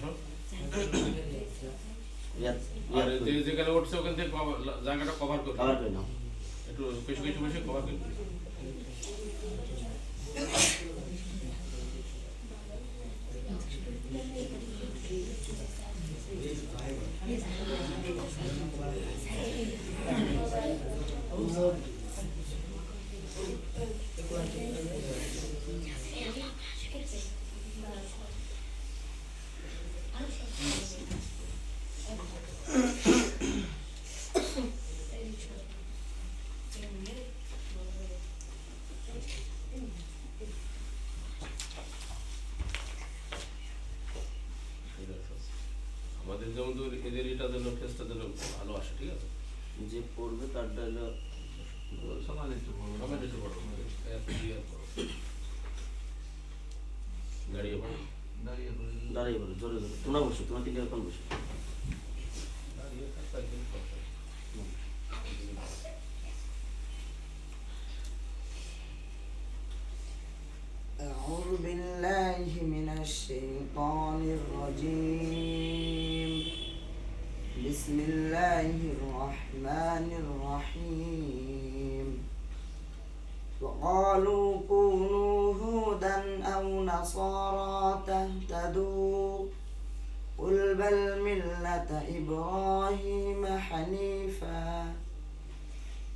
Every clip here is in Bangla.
আসো রিয়াদ আর রিয়াদ যে যেখানে উঠছে ওখান থেকে cover- জায়গাটা কভার করবে কভার করে নাও একটু কিছু কিছু বেশি কভার করবে আমাদের যেমন ধর এদের এটা যেন ভালো আসে ঠিক আছে? যে পড়বে তার হলো সমান একটু সমান একটু বড় দাঁড়িয়ে পড়ো। দাঁড়িয়ে পড়ো। দাঁড়িয়ে বলো জোরে জোরে। তোমরা বসো তোমার তিনটে এখন বসো? بسم الله الرحمن الرحيم. وقالوا كونوا هودا أو نصارى تهتدوا. قل بل ملة إبراهيم حنيفا.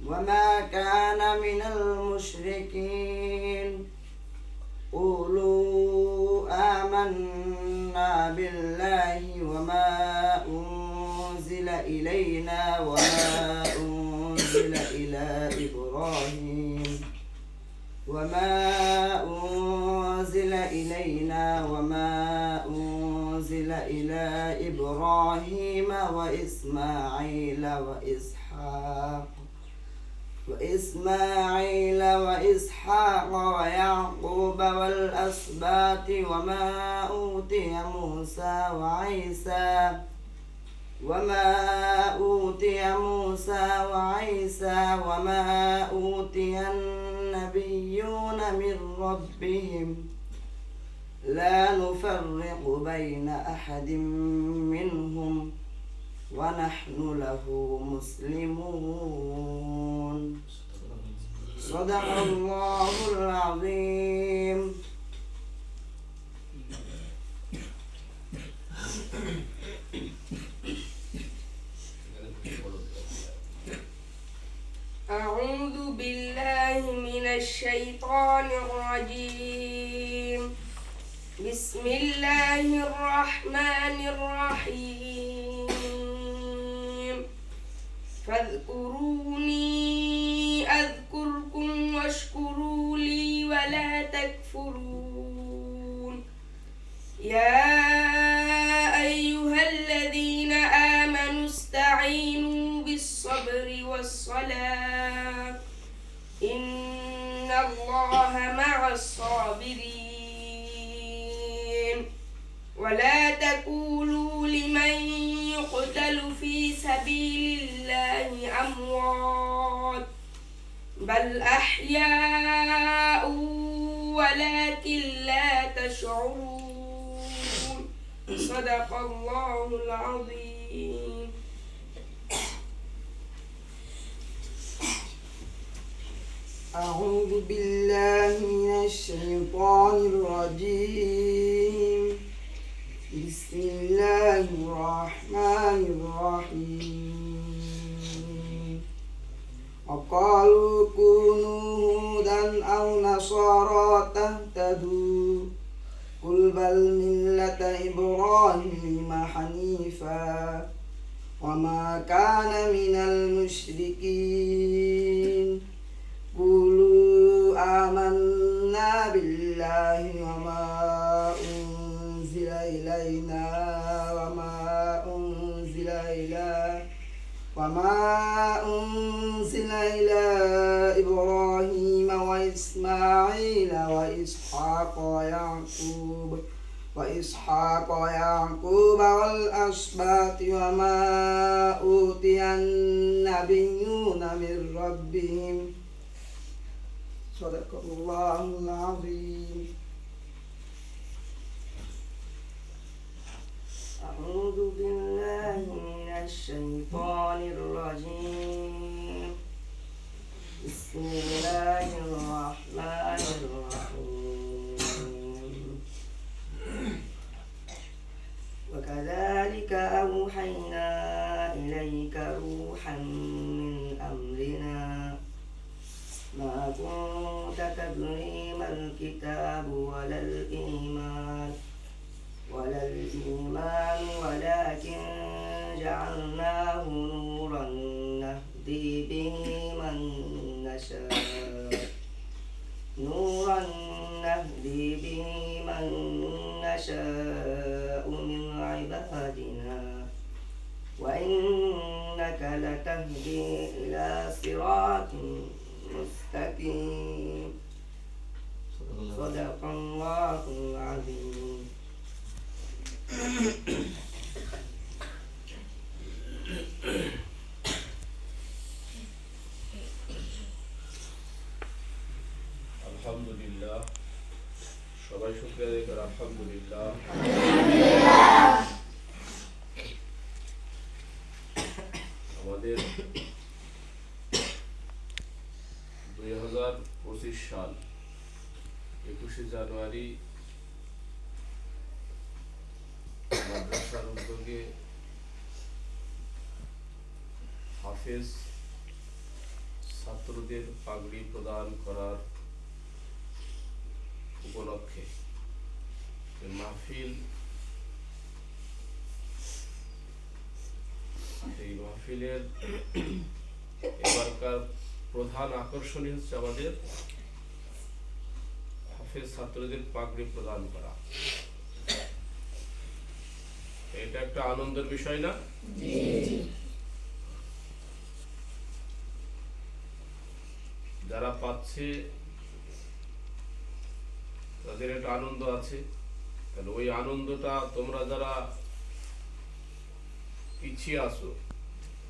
وما كان من المشركين. قولوا آمنا بالله إلينا وما أنزل إلى إبراهيم. وما أنزل إلينا وما أنزل إلى إبراهيم وإسماعيل وإسحاق. وإسماعيل وإسحاق ويعقوب والأسباط وما أوتي موسى وعيسى. وما أوتي موسى وعيسى وما أوتي النبيون من ربهم. لا نفرق بين أحد منهم ونحن له مسلمون. صدق الله العظيم. الشيطان الرجيم. بسم الله الرحمن الرحيم. فاذكروني أذكركم واشكروا لي ولا تكفرون. يا الصابرين. ولا تقولوا لمن يقتل في سبيل الله أموات بل أحياء ولكن لا تشعرون. صدق الله العظيم. أعوذ بالله من الشيطان الرجيم. بسم الله الرحمن الرحيم. وقالوا كونوا هودا أو نصارى تهتدوا. قل بل ملة إبراهيم حنيفا. وما كان من المشركين. آمنا بالله وما أنزل إلينا وما أنزل إلى وما أنزل إلى إبراهيم وإسماعيل وإسحاق ويعقوب وإسحاق ويعقوب والأسباط وما أوتي النبيون من ربهم صدق الله العظيم. أعوذ بالله من الشيطان الرجيم. بسم الله الرحمن الرحيم. لتهدي إلى صراط مستقيم. صدق الله العظيم. একুশে জানুয়ারি মাদ্রাসার উদ্যোগে হাফেজ ছাত্রদের পাগড়ি প্রদান করার উপলক্ষে মাহফিল এই মাহফিলের এবারকার প্রধান আকর্ষণই হচ্ছে আমাদের হাফেজ ছাত্রদের পাগড়ি প্রদান করা এটা একটা আনন্দের বিষয় না যারা পাচ্ছে তাদের একটা আনন্দ আছে তাহলে ওই আনন্দটা তোমরা যারা পিছিয়ে আসো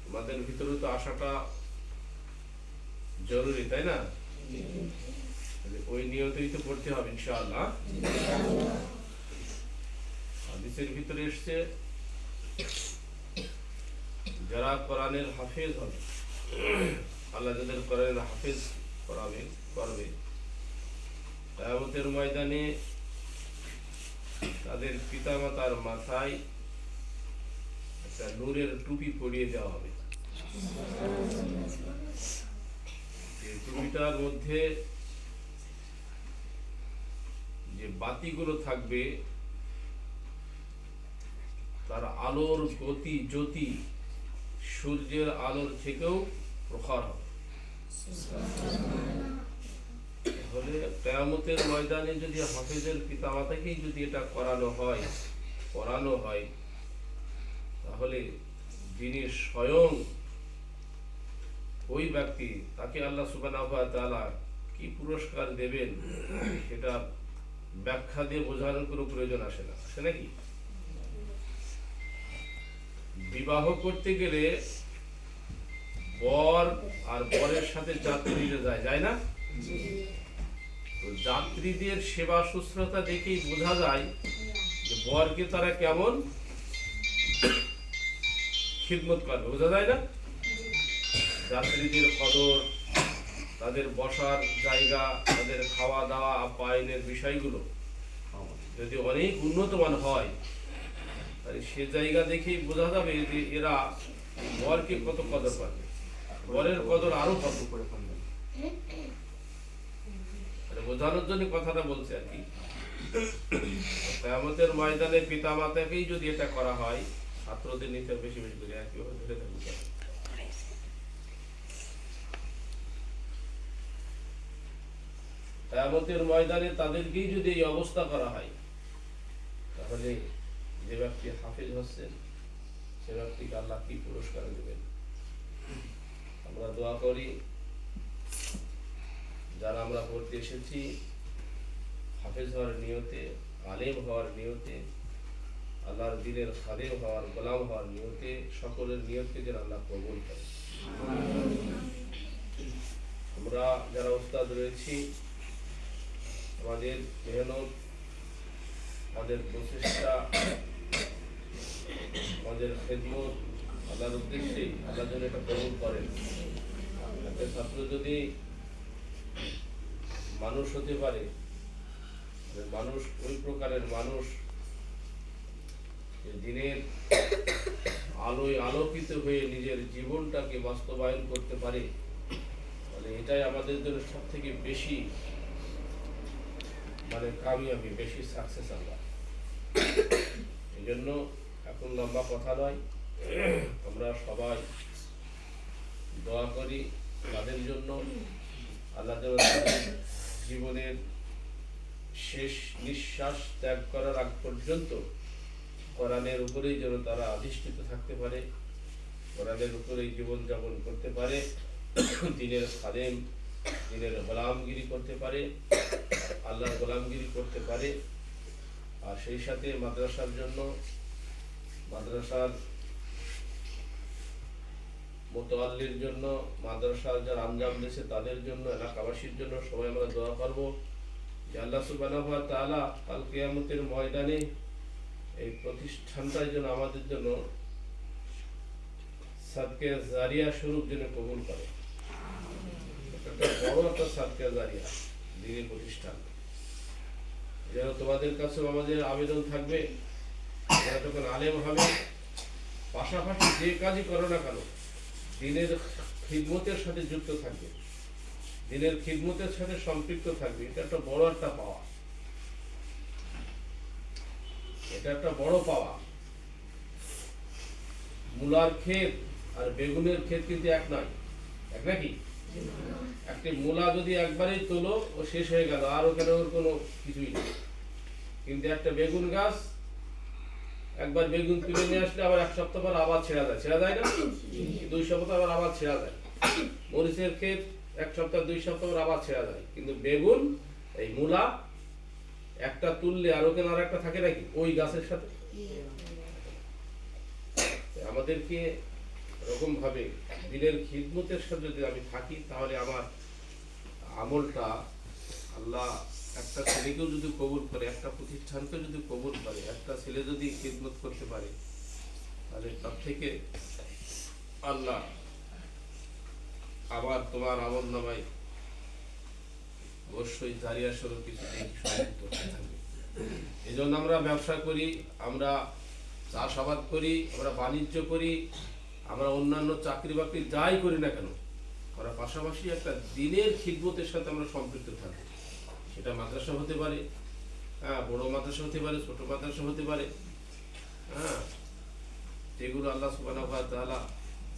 তোমাদের ভিতরে তো আসাটা জরুরি তাই না ওই নিয়তেই তো পড়তে হবে, ইনশাআল্লাহ। হাদিসের ভিতরে এসছে, যারা কোরআনের হাফেজ হবে, আল্লাহ যাদের কোরআনের হাফেজ করাবে, করবে, কেয়ামতের ময়দানে তাদের পিতামাতার মাথায় একটা নূরের টুপি পরিয়ে দেওয়া হবে। টুপিটার মধ্যে যে বাতিগুলো থাকবে, তার আলোর গতি জ্যোতি সূর্যের আলোর থেকেও প্রখর হবে। তাহলে কেয়ামতের ময়দানে যদি হাফেজের পিতামাতাকেই যদি এটা করানো হয় করানো হয়, তাহলে যিনি স্বয়ং ওই ব্যক্তি, তাকে আল্লাহ তাআলা কি পুরস্কার দেবেন, সেটা ব্যাখ্যা দিয়ে বোঝানোর কোনো প্রয়োজন আসে না। আসে নাকি? বিবাহ করতে গেলে বর আর বরের সাথে যাত্রীরা যায় যায় না? তো যাত্রীদের সেবা শুশ্রূষা দেখেই বোঝা যায় যে বরকে তারা কেমন খিদমত করবে। বোঝা যায় না? যাত্রীদের কদর তাদের বসার জায়গা, তাদের খাওয়া দাওয়া আপ্যায়নের বিষয়গুলো। যদি অনেক উন্নতমান হয়, তাহলে সে জায়গা দেখেই বোঝা যাবে যে এরা বরকে কত কদর পাবে বরের কদর আরও কত করে বোঝানোর জন্য কথাটা বলছে আর কি। কেয়ামতের ময়দানে পিতা মাতাকেই যদি এটা করা হয়, ছাত্রদের নিতে বেশি বেশি করে একইভাবে ধরে থাকতে কেয়ামতের ময়দানে তাদেরকেই যদি এই অবস্থা করা হয়, তাহলে যে ব্যক্তি হাফেজ হচ্ছেন, সে ব্যক্তিকে আল্লাহ কি পুরস্কার দেবেন? আমরা দোয়া করি, যারা আমরা পড়তে এসেছি, হাফেজ হওয়ার নিয়তে, আলেম হওয়ার নিয়তে, আল্লাহর দিনের খাদেম হওয়ার গোলাম হওয়ার নিয়তে, সকলের নিয়তকে যেন আল্লাহ কবুল করে আমরা যারা উস্তাদ রয়েছি আমাদের মেহনত, আমাদের প্রচেষ্টা, আমাদের খেদমত, আল্লাহর উদ্দেশ্যেই আল্লাহ যেন এটা কবুল করেন। একটা ছাত্র যদি মানুষ হতে পারে মানুষ ওই প্রকারের মানুষ দিনের আলোয় আলোকিত হয়ে নিজের জীবনটাকে বাস্তবায়ন করতে পারে মানে এটাই আমাদের জন্য সব থেকে বেশি মানে কামিয়াবি বেশি সাকসেস আমরা। এই জন্য এখন লম্বা কথা নয়। আমরা সবাই দোয়া করি তাদের জন্য। আল্লাহ জীবনের শেষ নিঃশ্বাস ত্যাগ করার আগ পর্যন্ত কোরআনের উপরেই যেন তারা অধিষ্ঠিত থাকতে পারে, কোরআনের উপরেই জীবনযাপন করতে পারে। দিনের খাদেম দিনের গোলামগিরি করতে পারে, আল্লাহর গোলামগিরি করতে পারে। আর সেই সাথে মাদ্রাসার জন্য মাদ্রাসার মোতোয়াল্লির জন্য, মাদ্রাসার যারা আঞ্জাম দিয়েছে তাদের জন্য, এলাকাবাসীর জন্য সবাই আমরা দোয়া করব যে আল্লাহ সুবহানাহু ওয়া তাআলা কাল কিয়ামতের ময়দানে এই প্রতিষ্ঠানটাই যেন আমাদের জন্য সাদকে জারিয়া স্বরূপ যেন কবুল করে। বড় একটা সাদকে প্রতিষ্ঠান। যেন তোমাদের কাছেও আমাদের আবেদন থাকবে যারা তখন আলেম হবে। পাশাপাশি যে কাজই করো না কেন, দিনের খিদমতের সাথে যুক্ত থাকবে। দিনের খিদমতের সাথে সম্পৃক্ত থাকবে, এটা একটা বড় একটা পাওয়া। এটা একটা বড় পাওয়া। মূলার ক্ষেত আর বেগুনের ক্ষেত কিন্তু এক নয়। এক নাকি? একটি মূলা যদি একবারেই তোলো, ও শেষ হয়ে গেল। আর ওখানে ওর কোনো কিছুই নেই। কিন্তু একটা বেগুন গাছ, একবার বেগুন তুলে নিয়ে আসলে আবার এক সপ্তাহ পর আবার ছেড়া যায় ছেড়া যায় না? দুই সপ্তাহ আবার আবার ছেড়া যায় মরিচের ক্ষেত এক সপ্তাহ, দুই সপ্তাহ পর আবার ছেড়া যায় কিন্তু বেগুন, এই মূলা, একটা তুললে আর ওখানে আর একটা থাকে নাকি? ওই গাছের সাথে। আমাদেরকে এরকম ভাবে দিনের খিদমতের সাথে যদি আমি থাকি, তাহলে আমার আমলটা আল্লাহ একটা ছেলেকেও যদি কবুল করে, একটা যদি কবুল করে, একটা ছেলে যদি খিদমত করতে পারে, তাহলে তার থেকে আল্লাহ আবার তোমার আমল নামায় অবশ্যই কিছু থাকবে। এই জন্য আমরা ব্যবসা করি, আমরা চাষাবাদ করি, আমরা বাণিজ্য করি আমরা অন্যান্য চাকরি বাকরি যাই করি না কেন আমরা পাশাপাশি একটা দিনের খিদমতের সাথে আমরা সম্পৃক্ত থাকি। সেটা মাদ্রাসা হতে পারে হ্যাঁ বড় মাদ্রাসা হতে পারে, ছোট মাদ্রাসা হতে পারে হ্যাঁ যেগুলো আল্লাহ তাআলা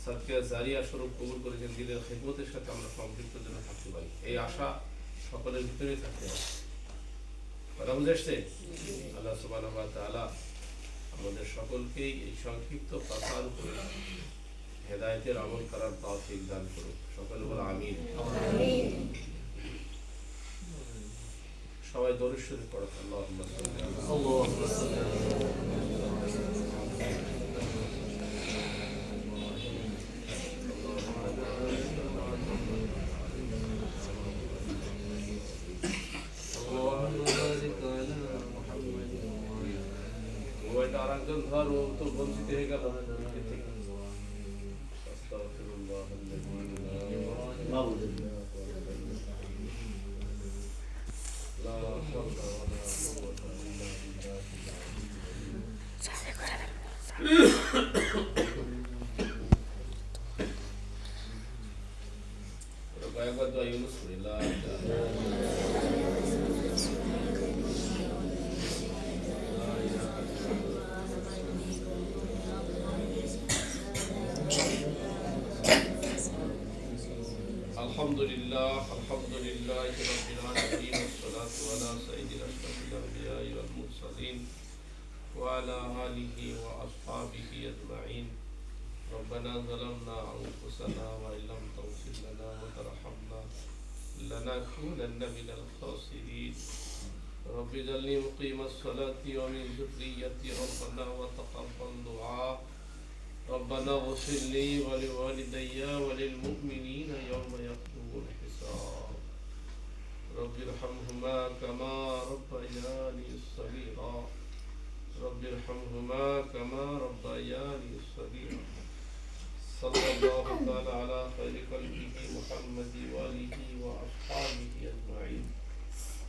সাদকা জারিয়া স্বরূপ কবুল করেছেন, দিনের খিদমতের সাথে আমরা সম্পৃক্ত যেন থাকতে পারি। এই আশা সকলের ভিতরেই থাকতে হবে। কথা বুঝে এসছে আল্লাহ তাআলা আমাদের সকলকেই এই সংক্ষিপ্ত কথার উপরে হেদায়েতের আমল করার তৌফিক দান করুক। সকলে বলে আমিন। সবাই দরুদ শরীফ পড়ো আল্লাহুম্মা সাল্লি আল্লাহুম্মা সাল্লি ধর ও তো বঞ্চিত হয়ে গেল। الحمد لله الحمد لله رب العالمين والصلاة على سيد أشرف الأنبياء والمرسلين وعلى آله وأصحابه أجمعين ربنا ظلمنا أنفسنا وإن لم تغفر لنا وترحمنا لنكونن من الخاسرين. رب اجعلني مقيم الصلاة ومن ذريتي ربنا وتقبل دعاء. ربنا اغفر لي ولوالدي وللمؤمنين يوم يقوم الحساب. رب ارحمهما كما ربياني صغيرا. رب ارحمهما كما ربياني صغيرا. الله تعالى على خير خلقه محمد أجمعين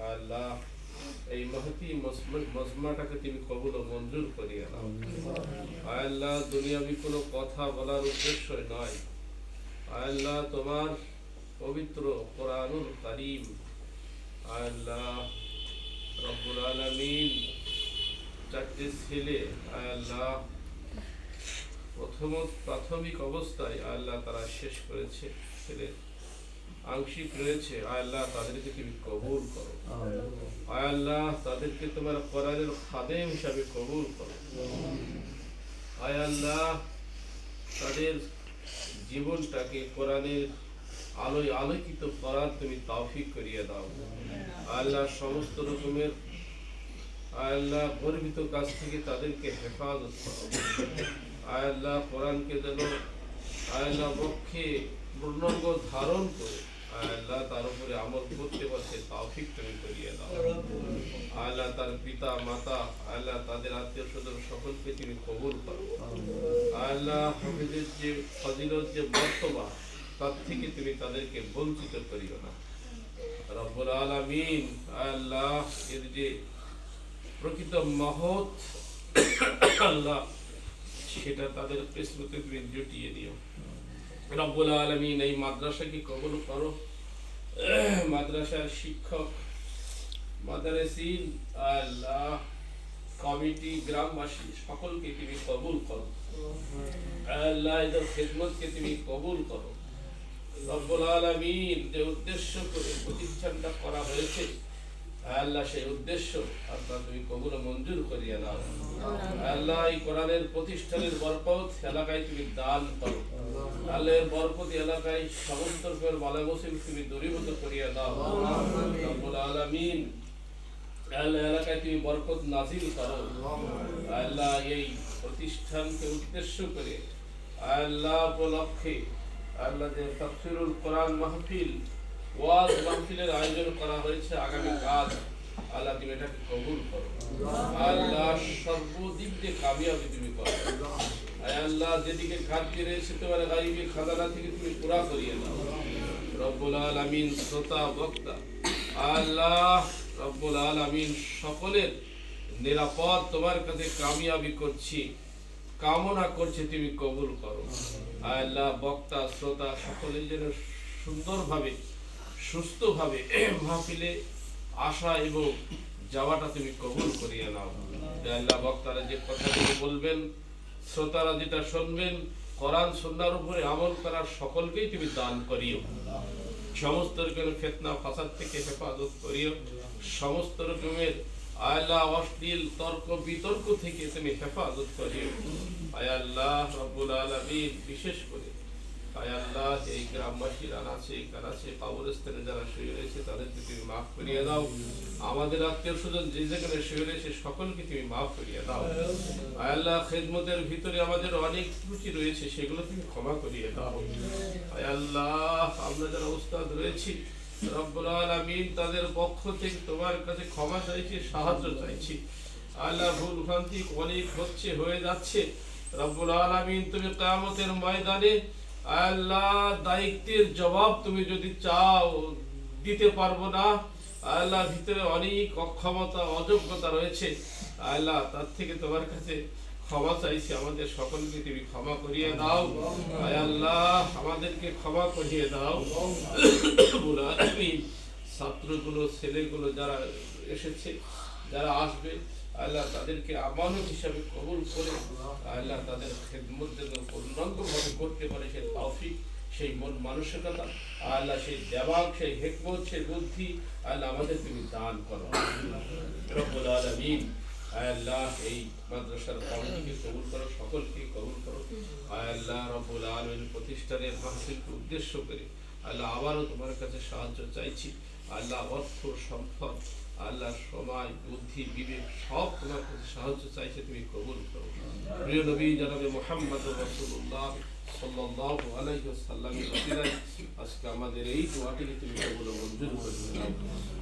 আল্লাহ, এই মহতি মজমা- মজমাটাকে তুমি কবুল ও মঞ্জুর করিয়ে দাও আল্লাহ, দুনিয়াবি কোনো কথা বলার উদ্দেশ্য নয়। আল্লাহ, তোমার পবিত্র কোরআনুল করিম। আল্লাহ, রব্বুল আলামিন চারটে ছেলে আল্লাহ প্রথম প্রাথমিক অবস্থায় আল্লাহ তারা শেষ করেছে ছেলে আংশিক রয়েছে। আল্লাহ তাদেরকে তুমি কবুল করো। আয় আল্লাহ তাদেরকে তোমার কোরআনের খাদেম হিসাবে কবুল করো। আয় আল্লাহ তাদের জীবনটাকে কোরআনের আলোয় আলোকিত করার তুমি তৌফিক করিয়ে দাও। আল্লাহ সমস্ত রকমের আল্লাহ গর্বিত কাজ থেকে তাদেরকে হেফাজত করো। আল্লাহ কোরআনকে যেন আল্লাহ পক্ষে পূর্ণাঙ্গ ধারণ করে। আল্লাহ তার উপরে আমল করতে পারছে তৌফিক তুমি করিয়ে দাও। আল্লাহ তার পিতা, মাতা, আল্লাহ তাদের আত্মীয় স্বজন সকলকে তুমি কবুল করো। আল্লাহ হাফিজের যে ফজিলত, যে বর্তমান তার থেকে তুমি তাদেরকে বঞ্চিত করিও না। রব্বুল আলামিন আল্লাহ এর যে প্রকৃত মহৎ আল্লাহ, সেটা তাদের কিসমতে তুমি জুটিয়ে দিও। রব্বুল আলামিন, এই মাদ্রাসাকে কবুল করো। মাদ্রাসার শিক্ষক মাদ্রাসিন আল্লাহ কমিটি, গ্রামবাসী সকলকে তুমি কবুল করো। আল্লাহ এদের খেদমতকে তুমি কবুল করো। রব্বুল আলামিন যে উদ্দেশ্য করে প্রতিষ্ঠানটা করা হয়েছে, আল্লাহ সেই উদ্দেশ্য আল্লাহ তুমি কবুল মঞ্জুর করিয়ে দাও। আল্লাহ এই কোরআনের প্রতিষ্ঠানের বরকত এলাকায় তুমি দান করো। এলাকায় তুমি দূরীভূত করিয়ে দাও। রব্বুল আলামিন। আল্লাহ এলাকায় তুমি বরকত নাজিল করো। আল্লাহ এই প্রতিষ্ঠানকে উদ্দেশ্য করে আল্লাহ উপলক্ষে আল্লাহ যে তাফসিরুল কোরআন মাহফিল, ওয়াজ মাহফিলের আয়োজন করা হয়েছে আগামী কাজ আল্লাহ তুমি এটাকে কবুল করো। আল্লাহ সর্বদিক দিয়ে কামিয়াবি তুমি করো। আল্লাহ, যেদিকে ঘাটতি রয়েছে তোমার গাইবি খাজানা থেকে তুমি পুরা করিয়ে দাও রব্বুল আলামিন শ্রোতা, বক্তা। আল্লাহ, রব্বুল আলামিন সকলের নিরাপদ তোমার কাছে কামিয়াবি করছি। কামনা করছে তুমি কবুল করো। আল্লাহ, বক্তা, শ্রোতা, সকলের যেন সুন্দরভাবে, সুস্থভাবে মাহফিলে আসা এবং যাওয়াটা তুমি কবুল করিয়ে নাও। আল্লাহ, বক্তারা যে কথাগুলো বলবেন শ্রোতারা যেটা শুনবেন, কোরআন সন্ন্যার উপরে আমল করার সকলকেই তুমি দান করিও। সমস্ত রকমের ফেতনা, ফাসাদ থেকে হেফাজত করিও। সমস্ত রকমের আয়লা, অশ্লীল, তর্ক, বিতর্ক থেকে তুমি হেফাজত করিও। আয় আল্লাহ রব্বুল আলামিন, বিশেষ করে এই যারা শুয়ে রয়েছে তাদেরকে তুমি মাফ করিয়ে দাও। আমাদের যেখানে শুয়ে রয়েছে সকলকে তুমি মাফ করিয়ে দাও। ভিতরে আমাদের অনেক ত্রুটি রয়েছে, সেগুলো তুমি ক্ষমা করিয়ে দাও। আয় আল্লাহ, আমরা যারা উস্তাদ রয়েছি, রব্বুল তাদের পক্ষ থেকে তোমার কাছে ক্ষমা চাইছি, সাহায্য চাইছি। আল্লাহ ভুল ভ্রান্তি অনেক হচ্ছে, হয়ে যাচ্ছে। রব্বুল আলামিন, তুমি কিয়ামতের ময়দানে আল্লাহ দায়িত্বের জবাব তুমি যদি চাও, দিতে পারব না। আল্লাহ ভিতরে অনেক অক্ষমতা, অযোগ্যতা রয়েছে। আল্লাহ তার থেকে তোমার কাছে ক্ষমা চাইছি। আমাদের সকলকে তুমি ক্ষমা করিয়ে দাও। আল্লাহ, আমাদেরকে ক্ষমা করিয়ে দাও। ছাত্রগুলো, ছেলেগুলো যারা এসেছে, যারা আসবে আল্লাহ তাদেরকে আমানত হিসাবে কবুল করে, আল্লাহ তাদের খেদমত যেন পূর্ণাঙ্গভাবে করতে পারে সেই তৌফিক, সেই মন মানসিকতা, আল্লাহ সেই দেবাক সেই হেকমত, সেই বুদ্ধি, আল্লাহ আমাদের তুমি দান করো। আল্লাহ এই মাদ্রাসার কমিটিকে কবুল করো, সকলকে কবুল করো। আল্লাহ রব্বুল আলমিন প্রতিষ্ঠানের উদ্দেশ্য করে, আল্লাহ আবারও তোমার কাছে সাহায্য চাইছি। আল্লাহ অর্থ সম্পদ আল্লাহ সময় বুদ্ধি বিবেক সব তোমার কাছে সাহায্য চাইছে তুমি কবুল করো প্রিয় নবী জনাবে মোহাম্মদ রসুল্লাহ সাল্লাল্লাহু আলাইহি ওয়াসাল্লামের ওসিলায় আজকে আমাদের এই দোয়াটিকে তুমি কবুল ও মঞ্জুর করে নাও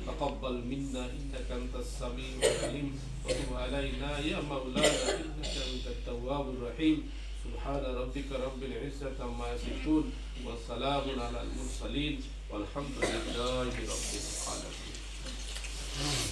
তাকাব্বাল মিন্না ইন্নাকা আনতাস সামিউল আলিম ওয়া তুব আলাইনা ইয়া মাওলানা ইন্নাকা আনতাত তাওয়াবুর রহিম سبحان ربك رب العزة عما يصفون وسلام على المرسلين والحمد لله رب العالمين Mm.